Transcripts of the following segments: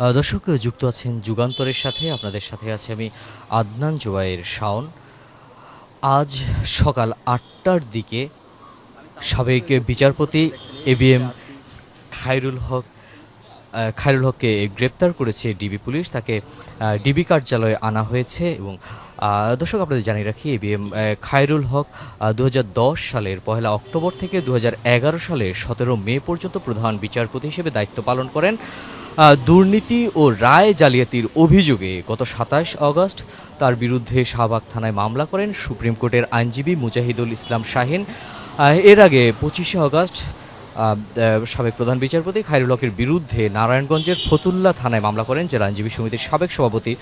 দর্শক, যুক্ত আছেন যুগান্তরের সাথে। আপনাদের সাথে আছে আমি আদনান জোয়াইয়ের শাওন। আজ সকাল আটটার দিকে সাবেক বিচারপতি এবিএম খায়রুল হক খায়রুল হককে গ্রেপ্তার করেছে ডিবি পুলিশ। তাকে ডিবি কার্যালয়ে আনা হয়েছে এবং দর্শক আপনাদের জানিয়ে রাখি এ এবিএম খায়রুল হক দু হাজার দশ সালের পহেলা অক্টোবর থেকে দু হাজার এগারো সালের সতেরো মে পর্যন্ত প্রধান বিচারপতি হিসেবে দায়িত্ব পালন করেন। দুর্নীতি ও রায় জালিয়াতির অভিযোগে গত সাতাশ অগস্ট তার বিরুদ্ধে শাহবাগ থানায় মামলা করেন সুপ্রিম কোর্টের আইনজীবী মুজাহিদুল ইসলাম শাহিন। এর আগে পঁচিশে আহ, সাবেক প্রধান বিচারপতি খায়রুল হকের বিরুদ্ধে নারায়ণগঞ্জের ফতুল্লা থানায় মামলা করেন জেলা আইনজীবী সমিতির সাবেক সভাপতি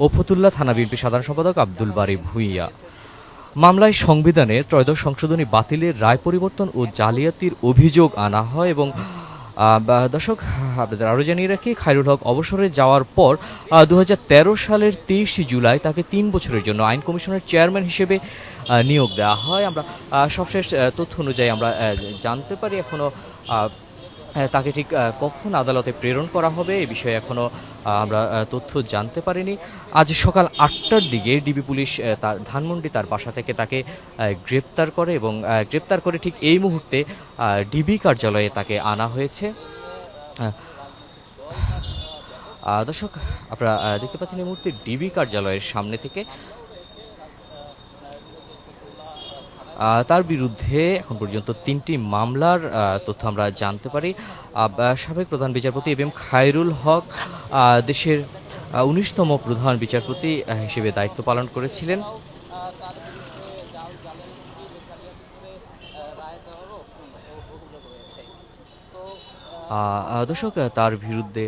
ও ফতুল্লা থানা বিএনপি সাধারণ সম্পাদক আব্দুল বারি ভুইয়া। মামলায় সংবিধানে ত্রয়োদশ সংশোধনী বাতিলের রায় পরিবর্তন ও জালিয়াতির অভিযোগ আনা হয় এবং দর্শক, আপনাদের আরও জানিয়ে রাখি, খায়রুল হক অবসরে যাওয়ার পর দু হাজার তেরো সালের তেইশে জুলাই তাকে তিন বছরের জন্য আইন কমিশনের চেয়ারম্যান হিসেবে নিয়োগ দেওয়া হয়। আমরা সবশেষ তথ্য অনুযায়ী আমরা জানতে পারি। এখনও তাকে ঠিক কখন আদালতে প্রেরণ করা হবে এ বিষয়ে এখনও আমরা তথ্য জানতে পারিনি। আজ সকাল আটটার দিকে ডিবি পুলিশ তার, ধানমন্ডি তার বাসা থেকে তাকে গ্রেপ্তার করে এবং গ্রেপ্তার করে ঠিক এই মুহূর্তে ডিবি কার্যালয়ে তাকে আনা হয়েছে। দর্শক, আপনারা দেখতে পাচ্ছেন এই মুহূর্তে ডিবি কার্যালয়ের সামনে থেকে তার বিরুদ্ধে এখন পর্যন্ত তিনটি মামলার তথ্য আমরা জানতে পারি। সাবেক প্রধান বিচারপতি এম খায়রুল হক দেশের উনিশতম প্রধান বিচারপতি হিসেবে দায়িত্ব পালন করেছিলেন। দর্শক তার বিরুদ্ধে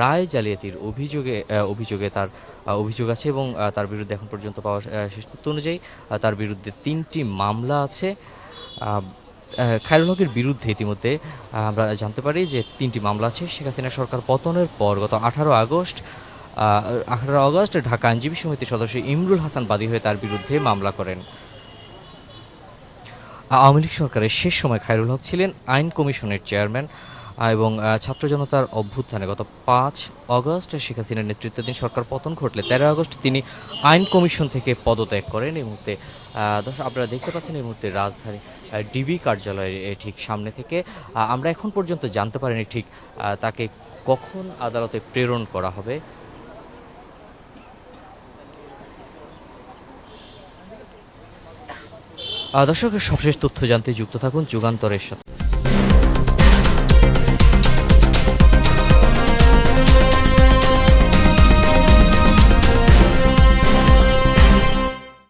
রায় জালিয়াতির অভিযোগে অভিযোগে তার অভিযোগ আছে এবং তার বিরুদ্ধে এখন পর্যন্ত পাওয়া শেষ তথ্য অনুযায়ী তার বিরুদ্ধে তিনটি মামলা আছে। খায়রুল হকের বিরুদ্ধে ইতিমধ্যে আমরা জানতে পারি যে তিনটি মামলা আছে। শেখ হাসিনা সরকার পতনের পর গত আঠারো আগস্ট আঠারো আগস্ট ঢাকা আইনজীবী সমিতির সদস্য ইমরুল হাসান বাদী হয়ে তার বিরুদ্ধে মামলা করেন। আওয়ামী লীগ সরকারের শেষ সময় খায়রুল হক ছিলেন আইন কমিশনের চেয়ারম্যান। এবং ছাত্র জনতার অভ্যুত্থানে গত পাঁচ অগস্ট শেখ হাসিনার নেতৃত্বাধীন সরকার পতন ঘটলে তেরো আগস্ট তিনি আইন কমিশন থেকে পদত্যাগ করেন। এই মুহূর্তে আপনারা দেখতে পাচ্ছেন এই মুহূর্তে রাজধানী ডিবি কার্যালয়ের ঠিক সামনে থেকে। আমরা এখন পর্যন্ত জানতে পারিনি ঠিক তাকে কখন আদালতে প্রেরণ করা হবে। দর্শকের সবশেষ তথ্য জানতে যুক্ত থাকুন যুগান্তরের সাথে।